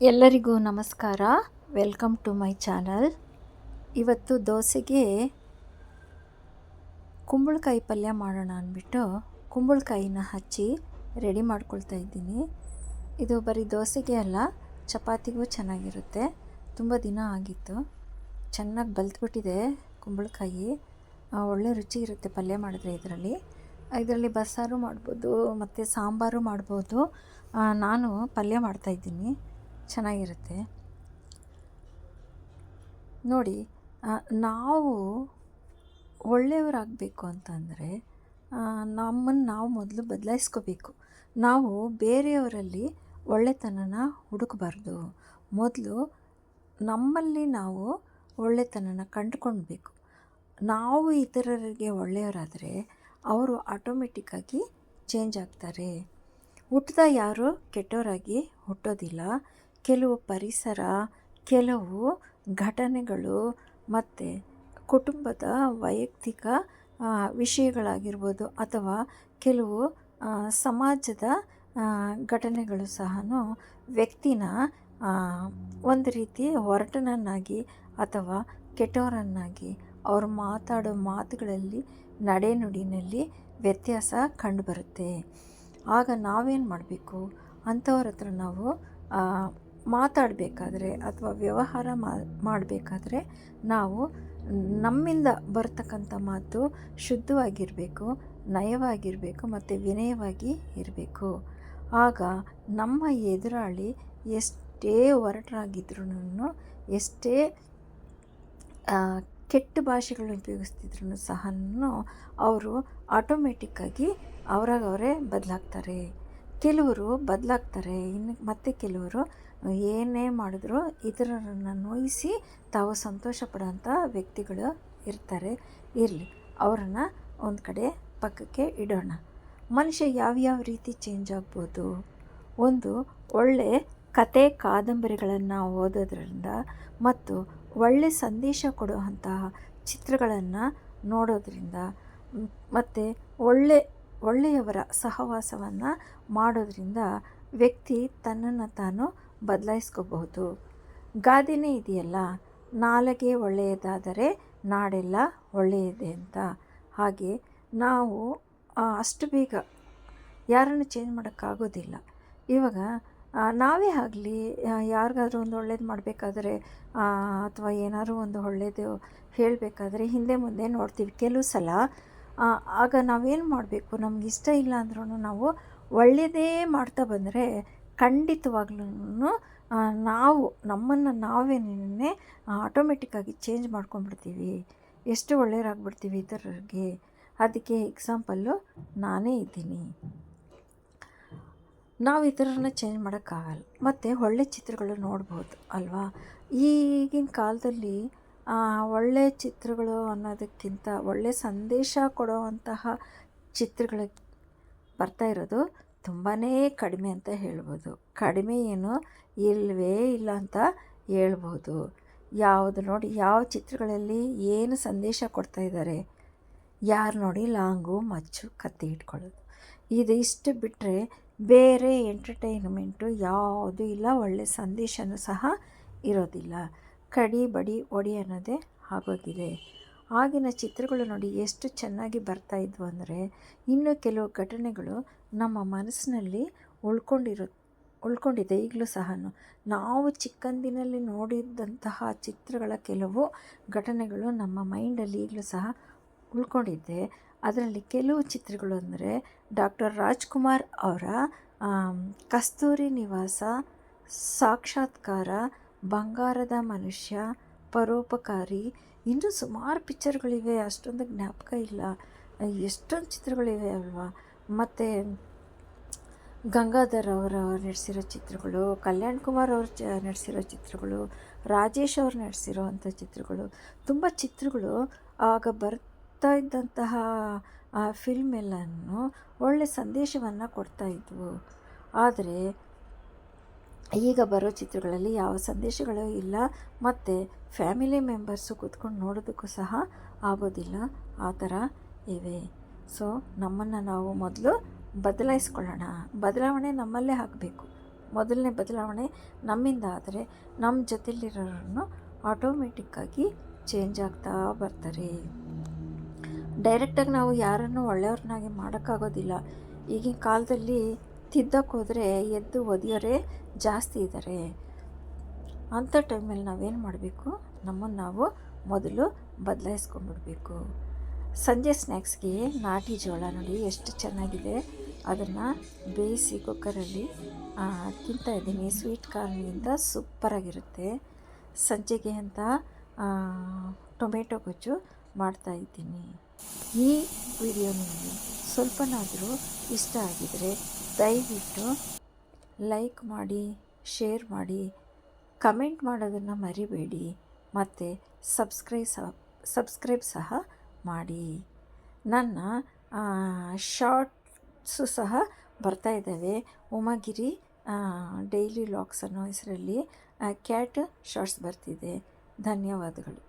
ಎಲ್ಲರಿಗೂ ನಮಸ್ಕಾರ. Welcome to my channel ಇವತ್ತು ದೋಸೆಗೆ ಕುಂಬಳಕಾಯಿ ಪಲ್ಯ ಮಾಡೋಣ ಅಂದ್ಬಿಟ್ಟು ಕುಂಬಳಕಾಯಿನ ಹಚ್ಚಿ ರೆಡಿ ಮಾಡ್ಕೊಳ್ತಾ ಇದ್ದೀನಿ. ಇದು ಬರೀ ದೋಸೆಗೆ ಅಲ್ಲ, ಚಪಾತಿಗೂ ಚೆನ್ನಾಗಿರುತ್ತೆ. ತುಂಬ ದಿನ ಆಗಿತ್ತು. ಚೆನ್ನಾಗಿ ಬಲ್ತ್ಬಿಟ್ಟಿದೆ ಕುಂಬಳಕಾಯಿ. ಒಳ್ಳೆ ರುಚಿ ಇರುತ್ತೆ ಪಲ್ಯ ಮಾಡಿದ್ರೆ ಇದರಲ್ಲಿ. ಇದರಲ್ಲಿ ಬಸ್ಸಾರು ಮಾಡ್ಬೋದು, ಮತ್ತು ಸಾಂಬಾರು ಮಾಡ್ಬೋದು. ನಾನು ಪಲ್ಯ ಮಾಡ್ತಾಯಿದ್ದೀನಿ ಚೆನ್ನಾಗಿರುತ್ತೆ. ನೋಡಿ ನಾವು ಒಳ್ಳೆಯವರಾಗಬೇಕು ಅಂತಂದರೆ ನಮ್ಮನ್ನು ನಾವು ಮೊದಲು ಬದಲಾಯಿಸ್ಕೋಬೇಕು. ನಾವು ಬೇರೆಯವರಲ್ಲಿ ಒಳ್ಳೆತನನ ಹುಡುಕಬಾರ್ದು. ಮೊದಲು ನಮ್ಮಲ್ಲಿ ನಾವು ಒಳ್ಳೆತನನ ಕಂಡುಕೊಳ್ಬೇಕು. ನಾವು ಇತರರಿಗೆ ಒಳ್ಳೆಯವರಾದರೆ ಅವರು ಆಟೋಮೆಟಿಕ್ಕಾಗಿ ಚೇಂಜ್ ಆಗ್ತಾರೆ. ಹುಟ್ಟಿದ ಯಾರು ಕೆಟ್ಟವರಾಗಿ ಹುಟ್ಟೋದಿಲ್ಲ. ಕೆಲವು ಪರಿಸರ, ಕೆಲವು ಘಟನೆಗಳು ಮತ್ತು ಕುಟುಂಬದ ವೈಯಕ್ತಿಕ ವಿಷಯಗಳಾಗಿರ್ಬೋದು ಅಥವಾ ಕೆಲವು ಸಮಾಜದ ಘಟನೆಗಳು ಸಹ ವ್ಯಕ್ತಿನ ಒಂದು ರೀತಿ ಹೊರಟನನ್ನಾಗಿ ಅಥವಾ ಕೆಟ್ಟವರನ್ನಾಗಿ ಅವರು ಮಾತಾಡೋ ಮಾತುಗಳಲ್ಲಿ ನಡೆನುಡಿನಲ್ಲಿ ವ್ಯತ್ಯಾಸ ಕಂಡುಬರುತ್ತೆ. ಆಗ ನಾವೇನು ಮಾಡಬೇಕು? ಅಂಥವ್ರ ಹತ್ರ ನಾವು ಮಾತಾಡಬೇಕಾದ್ರೆ ಅಥವಾ ವ್ಯವಹಾರ ಮಾಡಬೇಕಾದ್ರೆ ನಾವು ನಮ್ಮಿಂದ ಬರ್ತಕ್ಕಂಥ ಮಾತು ಶುದ್ಧವಾಗಿರಬೇಕು, ನಯವಾಗಿರಬೇಕು ಮತ್ತು ವಿನಯವಾಗಿ ಇರಬೇಕು. ಆಗ ನಮ್ಮ ಎದುರಾಳಿ ಎಷ್ಟೇ ಒರಟರಾಗಿದ್ರೂ ಎಷ್ಟೇ ಕೆಟ್ಟ ಭಾಷೆಗಳನ್ನ ಉಪಯೋಗಿಸ್ತಿದ್ರು ಸಹ ಅವರು ಆಟೋಮೆಟಿಕ್ಕಾಗಿ ಅವ್ರಾಗವರೇ ಅವರೇ ಬದಲಾಗ್ತಾರೆ. ಕೆಲವರು ಬದಲಾಗ್ತಾರೆ, ಇನ್ನು ಮತ್ತು ಕೆಲವರು ಏನೇ ಮಾಡಿದ್ರು ಇತರರನ್ನು ನೋಯಿಸಿ ತಾವು ಸಂತೋಷ ಪಡೋಂಥ ವ್ಯಕ್ತಿಗಳು ಇರ್ತಾರೆ. ಇರಲಿ, ಅವರನ್ನು ಒಂದು ಕಡೆ ಪಕ್ಕಕ್ಕೆ ಇಡೋಣ. ಮನುಷ್ಯ ಯಾವ್ಯಾವ ರೀತಿ ಚೇಂಜ್ ಆಗ್ಬೋದು? ಒಂದು, ಒಳ್ಳೆ ಕತೆ ಕಾದಂಬರಿಗಳನ್ನು ಓದೋದ್ರಿಂದ ಮತ್ತು ಒಳ್ಳೆ ಸಂದೇಶ ಕೊಡುವಂತಹ ಚಿತ್ರಗಳನ್ನು ನೋಡೋದ್ರಿಂದ, ಮತ್ತು ಒಳ್ಳೆ, ಒಳ್ಳೆಯವರ ಸಹವಾಸವನ್ನು ಮಾಡೋದ್ರಿಂದ ವ್ಯಕ್ತಿ ತನ್ನನ್ನು ತಾನು ಬದಲಾಯಿಸ್ಕೋಬಹುದು. ಗಾದೆನೇ ಇದೆಯಲ್ಲ, ನಾಲಗೆ ಒಳ್ಳೆಯದಾದರೆ ನಾಡೆಲ್ಲ ಒಳ್ಳೆಯದೆ ಅಂತ. ಹಾಗೆ ನಾವು ಅಷ್ಟು ಬೇಗ ಯಾರನ್ನು ಚೇಂಜ್ ಮಾಡೋಕ್ಕಾಗೋದಿಲ್ಲ. ಇವಾಗ ನಾವೇ ಆಗಲಿ ಯಾರಿಗಾದ್ರೂ ಒಂದು ಒಳ್ಳೇದು ಮಾಡಬೇಕಾದ್ರೆ ಅಥವಾ ಏನಾದರೂ ಒಂದು ಒಳ್ಳೇದು ಹೇಳಬೇಕಾದ್ರೆ ಹಿಂದೆ ಮುಂದೆ ನೋಡ್ತೀವಿ. ಕೆಲವು ಸಲ ಆಗ ನಾವೇನು ಮಾಡಬೇಕು? ನಮಗಿಷ್ಟ ಇಲ್ಲ ಅಂದ್ರೂ ನಾವು ಒಳ್ಳೆಯದೇ ಮಾಡ್ತಾ ಬಂದರೆ ಖಂಡಿತವಾಗ್ಲೂ ನಾವು, ನಮ್ಮನ್ನು ನಾವೇನೇ ಆಟೋಮೆಟಿಕ್ಕಾಗಿ ಚೇಂಜ್ ಮಾಡ್ಕೊಂಡ್ಬಿಡ್ತೀವಿ. ಎಷ್ಟು ಒಳ್ಳೆಯರಾಗ್ಬಿಡ್ತೀವಿ ಇತರರಿಗೆ. ಅದಕ್ಕೆ ಎಕ್ಸಾಂಪಲ್ಲು ನಾನೇ ಇದ್ದೀನಿ. ನಾವು ಇತರರನ್ನ ಚೇಂಜ್ ಮಾಡೋಕ್ಕಾಗಲ್ಲ. ಮತ್ತು ಒಳ್ಳೆ ಚಿತ್ರಗಳು ನೋಡ್ಬೋದು, ಅಲ್ವಾ? ಈಗಿನ ಕಾಲದಲ್ಲಿ ಒಳ್ಳೆ ಚಿತ್ರಗಳು ಅನ್ನೋದಕ್ಕಿಂತ ಒಳ್ಳೆ ಸಂದೇಶ ಕೊಡುವಂತಹ ಚಿತ್ರಗಳು ಬರ್ತಾ ಇರೋದು ತುಂಬಾ ಕಡಿಮೆ ಅಂತ ಹೇಳ್ಬೋದು. ಕಡಿಮೆ ಏನು ಇಲ್ಲವೇ ಇಲ್ಲ ಅಂತ ಹೇಳ್ಬೋದು. ಯಾವುದು ನೋಡಿ, ಯಾವ ಚಿತ್ರಗಳಲ್ಲಿ ಏನು ಸಂದೇಶ ಕೊಡ್ತಾ ಇದ್ದಾರೆ? ಯಾರು ನೋಡಿ ಲಾಂಗು, ಮಚ್ಚು, ಕತ್ತಿ ಇಟ್ಕೊಳ್ಳೋದು. ಇದು ಇಷ್ಟು ಬಿಟ್ಟರೆ ಬೇರೆ ಎಂಟರ್ಟೈನ್ಮೆಂಟು ಯಾವುದೂ ಇಲ್ಲ ಒಳ್ಳೆಯ ಸಂದೇಶನೂ ಸಹ ಇರೋದಿಲ್ಲ. ಕಡಿ ಬಡಿ ಒಡಿ ಅನ್ನೋದೇ ಆಗೋಗಿದೆ. ಆಗಿನ ಚಿತ್ರಗಳು ನೋಡಿ ಎಷ್ಟು ಚೆನ್ನಾಗಿ ಬರ್ತಾ ಇದ್ವು ಅಂದರೆ ಇನ್ನು ಕೆಲವು ಘಟನೆಗಳು ನಮ್ಮ ಮನಸ್ಸಿನಲ್ಲಿ ಉಳ್ಕೊಂಡಿರು, ಉಳ್ಕೊಂಡಿದೆ. ಈಗಲೂ ಸಹ ನಾವು ಚಿಕ್ಕಂದಿನಲ್ಲಿ ನೋಡಿದಂತಹ ಚಿತ್ರಗಳ ಕೆಲವು ಘಟನೆಗಳು ನಮ್ಮ ಮೈಂಡಲ್ಲಿ ಈಗಲೂ ಸಹ ಉಳ್ಕೊಂಡಿದ್ದೆ ಅದರಲ್ಲಿ ಕೆಲವು ಚಿತ್ರಗಳು ಅಂದರೆ ಡಾಕ್ಟರ್ ರಾಜ್ಕುಮಾರ್ ಅವರ ಕಸ್ತೂರಿ ನಿವಾಸ, ಸಾಕ್ಷಾತ್ಕಾರ, ಬಂಗಾರದ ಮನುಷ್ಯ, ಪರೋಪಕಾರಿ ಇನ್ನೂ ಸುಮಾರು ಪಿಕ್ಚರ್ಗಳಿವೆ, ಅಷ್ಟೊಂದು ಜ್ಞಾಪಕ ಇಲ್ಲ. ಎಷ್ಟೊಂದು ಚಿತ್ರಗಳಿವೆ ಅಲ್ವಾ? ಮತ್ತು ಗಂಗಾಧರ್ ಅವರ ನಡೆಸಿರೋ ಚಿತ್ರಗಳು, ಕಲ್ಯಾಣ್ ಕುಮಾರ್ ಅವರು ಚ ನಡೆಸಿರೋ ಚಿತ್ರಗಳು, ರಾಜೇಶ್ ಅವರು ನಡೆಸಿರೋ ಅಂಥ ಚಿತ್ರಗಳು, ತುಂಬ ಚಿತ್ರಗಳು ಆಗ ಬರ್ತಾ ಇದ್ದಂತಹ, ಆ ಫಿಲ್ಮ್ ಎಲ್ಲನೂ ಒಳ್ಳೆಯ ಸಂದೇಶವನ್ನು ಕೊಡ್ತಾಯಿದ್ವು ಆದರೆ ಈಗ ಬರೋ ಚಿತ್ರಗಳಲ್ಲಿ ಯಾವ ಸಂದೇಶಗಳು ಇಲ್ಲ. ಮತ್ತು ಫ್ಯಾಮಿಲಿ ಮೆಂಬರ್ಸು ಕೂತ್ಕೊಂಡು ನೋಡೋದಕ್ಕೂ ಸಹ ಆಗೋದಿಲ್ಲ. ಆ ಥರ ಇವೆ. ಸೊ, ನಮ್ಮನ್ನು ನಾವು ಮೊದಲು ಬದಲಾಯಿಸ್ಕೊಳ್ಳೋಣ. ಬದಲಾವಣೆ ನಮ್ಮಲ್ಲೇ ಹಾಕಬೇಕು. ಮೊದಲನೇ ಬದಲಾವಣೆ ನಮ್ಮಿಂದ ಆದರೆ ನಮ್ಮ ಜೊತೆಲಿರೋರನ್ನು ಆಟೋಮೆಟಿಕ್ಕಾಗಿ ಚೇಂಜ್ ಆಗ್ತಾ ಬರ್ತಾರೆ. ಡೈರೆಕ್ಟಾಗಿ ನಾವು ಯಾರನ್ನು ಒಳ್ಳೆಯವ್ರನ್ನಾಗಿ ಮಾಡೋಕ್ಕಾಗೋದಿಲ್ಲ. ಈಗಿನ ಕಾಲದಲ್ಲಿ ತಿದ್ದಕ್ಕೆ ಹೋದರೆ ಎದ್ದು ಒದೆಯೋರೇ ಜಾಸ್ತಿ ಇದ್ದಾರೆ ಅಂಥ ಟೈಮಲ್ಲಿ ನಾವೇನು ಮಾಡಬೇಕು? ನಮ್ಮನ್ನು ನಾವು ಮೊದಲು ಬದಲಾಯಿಸ್ಕೊಂಡ್ಬಿಡ್ಬೇಕು. ಸಂಜೆ ಸ್ನ್ಯಾಕ್ಸ್ಗೆ ನಾಟಿ ಜೋಳ ನೋಡಿ ಎಷ್ಟು ಚೆನ್ನಾಗಿದೆ. ಅದನ್ನು ಬೇಯಿಸಿ ಕುಕ್ಕರಲ್ಲಿ ತಿಂತಾ ಇದ್ದೀನಿ. ಸ್ವೀಟ್ ಕಾರ್ನಿಂದ ಸೂಪರಾಗಿರುತ್ತೆ. ಸಂಜೆಗೆ ಅಂತ ಟೊಮೆಟೊ ಗೊಜ್ಜು ಮಾಡ್ತಾಯಿದ್ದೀನಿ ಈ ವಿಡಿಯೋ ನಿಮಗೆ ಸ್ವಲ್ಪನಾದರೂ ಇಷ್ಟ ಆಗಿದರೆ ದಯವಿಟ್ಟು ಲೈಕ್ ಮಾಡಿ, ಶೇರ್ ಮಾಡಿ, ಕಮೆಂಟ್ ಮಾಡೋದನ್ನು ಮರಿಬೇಡಿ ಮತ್ತು ಸಬ್ಸ್ಕ್ರೈಬ್ ಸಹ ಸಬ್ಸ್ಕ್ರೈಬ್ ಸಹ ಮಾಡಿ. ನನ್ನ ಶಾರ್ಟ್ಸು ಸಹ ಬರ್ತಾ ಇದ್ದಾವೆ. ಉಮಾಗಿರಿ ಡೈಲಿ ಲಾಕ್ಸ್ ಅನ್ನೋ ಹೆಸರಲ್ಲಿ ಕ್ಯಾಟ್ ಶಾರ್ಟ್ಸ್ ಬರ್ತಿದೆ. ಧನ್ಯವಾದಗಳು.